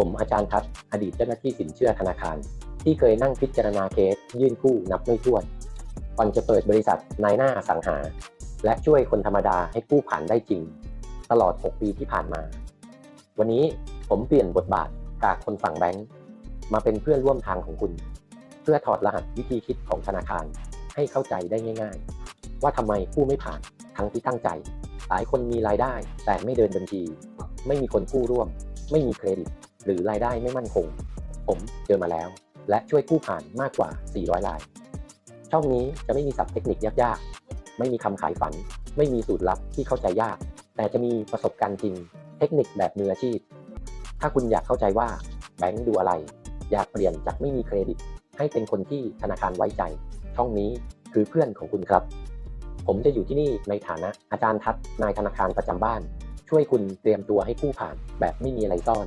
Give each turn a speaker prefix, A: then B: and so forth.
A: ผมอาจารย์ทัศน์อดีตเจ้าหน้าที่สินเชื่อธนาคาร ที่เคยนั่งพิจารณาเคสยื่นกู้นับไม่ถ้วนก่อนจะเปิดบริษัทนายหน้าสังหา และช่วยคนธรรมดาให้กู้ผ่านได้จริง ตลอด 6 ปีที่ผ่านมา วันนี้ผมเปลี่ยนบทบาทจากคนฝั่งแบงค์มาเป็นเพื่อนร่วมทางของคุณ เพื่อถอดรหัสวิธีคิดของธนาคารให้เข้าใจได้ง่าย ๆ ว่าทำไมกู้ไม่ผ่านทั้งที่ตั้งใจ หลายคนมีรายได้แต่ไม่เดินบัญชี ไม่มีคนกู้ร่วม ไม่มีเครดิต หรือรายได้ไม่มั่นคง ผมเจอมาแล้ว และช่วยกู้ผ่านมากกว่า 400 ราย ช่องนี้จะไม่มีศัพท์เทคนิคยากๆ ไม่มีคำขายฝัน ไม่มีสูตรลับที่เข้าใจยาก แต่จะมีประสบการณ์จริง เทคนิคแบบมืออาชีพ ถ้าคุณอยากเข้าใจว่าแบงค์ดูอะไร อยากเปลี่ยนจากไม่มีเครดิต ให้เป็นคนที่ธนาคารไว้ใจ ช่องนี้คือเพื่อนของคุณครับ ผมจะอยู่ที่นี่ในฐานะอาจารย์ทัศนายธนาคารประจำบ้าน ช่วยคุณเตรียมตัวให้กู้ผ่านแบบไม่มีอะไรซ่อน